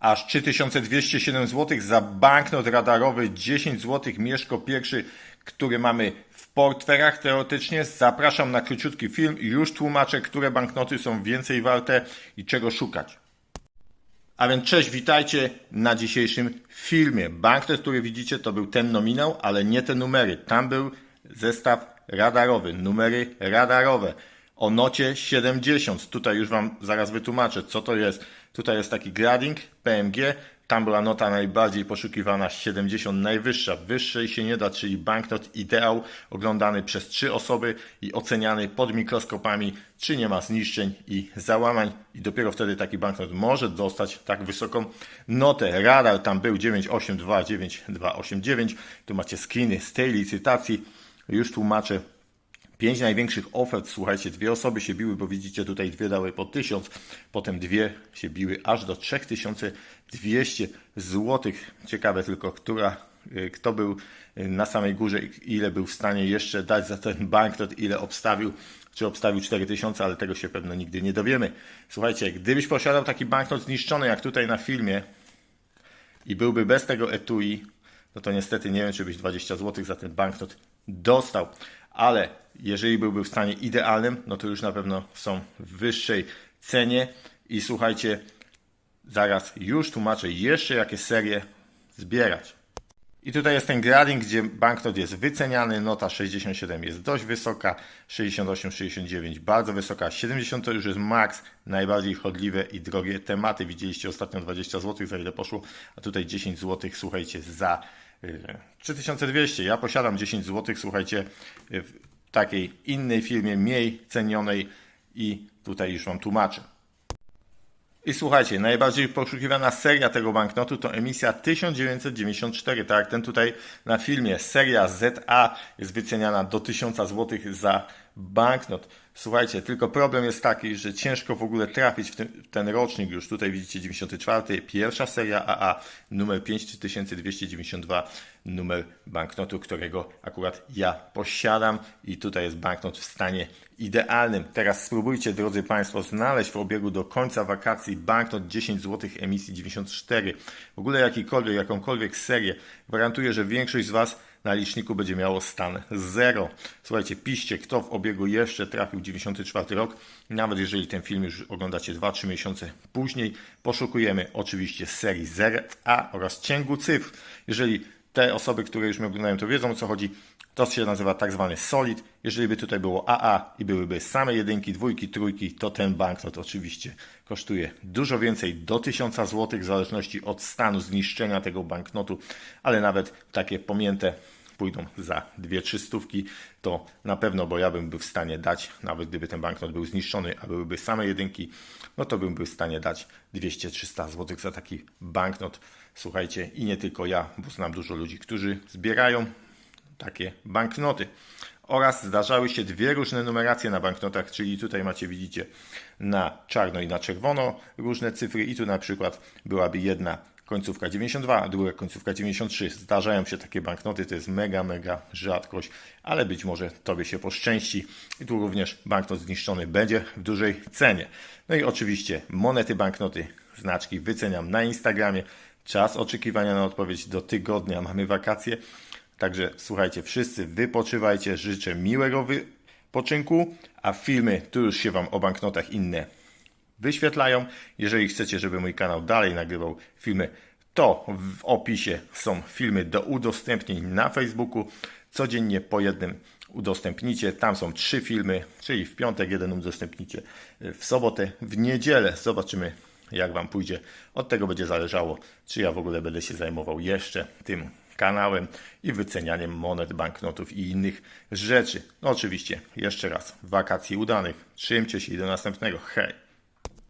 aż 3207 zł za banknot radarowy 10 zł Mieszko pierwszy, który mamy w portfelach teoretycznie. Zapraszam na króciutki film i już tłumaczę, które banknoty są więcej warte i czego szukać. A więc cześć, witajcie na dzisiejszym filmie. Banknot, który widzicie, to był ten nominał, ale nie te numery. Tam był zestaw radarowy, numery radarowe o nocie 70. Tutaj już Wam zaraz wytłumaczę, co to jest. Tutaj jest taki grading PMG. Tam była nota najbardziej poszukiwana 70, najwyższa. Wyższej się nie da, czyli banknot ideał, oglądany przez trzy osoby i oceniany pod mikroskopami, czy nie ma zniszczeń i załamań. I dopiero wtedy taki banknot może dostać tak wysoką notę. Radar tam był 982, 9289. Tu macie screeny z tej licytacji. Już tłumaczę Pięć największych ofert, słuchajcie, dwie osoby się biły, bo widzicie tutaj dwie dały po 1000, potem dwie się biły aż do 3200 zł. Ciekawe tylko, która, y, kto był y, na samej górze i ile był w stanie jeszcze dać za ten banknot, ile obstawił, czy obstawił 4000, ale tego się pewno nigdy nie dowiemy. Słuchajcie, gdybyś posiadał taki banknot zniszczony, jak tutaj na filmie i byłby bez tego etui, no to niestety nie wiem, czy byś 20 zł za ten banknot dostał ale jeżeli byłby w stanie idealnym, no to już na pewno są w wyższej cenie. I słuchajcie, zaraz już tłumaczę jeszcze jakie serie zbierać. I tutaj jest ten grading, gdzie banknot jest wyceniany, nota 67 jest dość wysoka, 68, 69 bardzo wysoka, 70 to już jest max, najbardziej chodliwe i drogie tematy. Widzieliście ostatnio 20 zł, za ile poszło, a tutaj 10 zł, słuchajcie, za 3200. Ja posiadam 10 zł, słuchajcie, w takiej innej firmie, mniej cenionej i tutaj już Wam tłumaczę. I słuchajcie, najbardziej poszukiwana seria tego banknotu to emisja 1994, tak jak ten tutaj na filmie. Seria ZA jest wyceniana do 1000 zł za banknot. Słuchajcie, tylko problem jest taki, że ciężko w ogóle trafić w ten, w ten rocznik już. Tutaj widzicie 94, pierwsza seria AA, numer 5292, numer banknotu, którego akurat ja posiadam i tutaj jest banknot w stanie idealnym. Teraz spróbujcie, drodzy Państwo, znaleźć w obiegu do końca wakacji banknot 10 zł emisji 94. W ogóle jakikolwiek, jakąkolwiek serię. Gwarantuję, że większość z Was na liczniku będzie miało stan 0. Słuchajcie, piszcie, kto w obiegu jeszcze trafił 94 rok. Nawet jeżeli ten film już oglądacie 2-3 miesiące później, poszukujemy oczywiście serii 0A oraz ciągu cyfr. Jeżeli te osoby, które już mnie oglądają, to wiedzą o co chodzi. To się nazywa tak zwany solid. Jeżeli by tutaj było AA i byłyby same jedynki, dwójki, trójki, to ten banknot oczywiście kosztuje dużo więcej, do 1000 zł, w zależności od stanu zniszczenia tego banknotu, ale nawet takie pomięte pójdą za 2-3 stówki, to na pewno, bo ja bym był w stanie dać, nawet gdyby ten banknot był zniszczony, a byłyby same jedynki, no to bym był w stanie dać 200-300 zł za taki banknot. Słuchajcie, i nie tylko ja, bo znam dużo ludzi, którzy zbierają takie banknoty. Oraz zdarzały się dwie różne numeracje na banknotach, czyli tutaj macie, widzicie, na czarno i na czerwono różne cyfry i tu na przykład byłaby jedna końcówka 92, a druga końcówka 93. Zdarzają się takie banknoty, to jest mega, mega rzadkość, ale być może Tobie się poszczęści i tu również banknot zniszczony będzie w dużej cenie. No i oczywiście monety, banknoty, znaczki wyceniam na Instagramie. Czas oczekiwania na odpowiedź do tygodnia, mamy wakacje. Także słuchajcie, wszyscy wypoczywajcie, życzę miłego wypoczynku, a filmy, tu już się Wam o banknotach inne wyświetlają. Jeżeli chcecie, żeby mój kanał dalej nagrywał filmy, to w opisie są filmy do udostępnień na Facebooku. Codziennie po jednym udostępnicie. Tam są trzy filmy, czyli w piątek jeden udostępnicie, w sobotę, w niedzielę. Zobaczymy, jak Wam pójdzie. Od tego będzie zależało, czy ja w ogóle będę się zajmował jeszcze tym kanałem i wycenianiem monet, banknotów i innych rzeczy. No oczywiście, jeszcze raz, wakacji udanych. Trzymcie się i do następnego. Hej!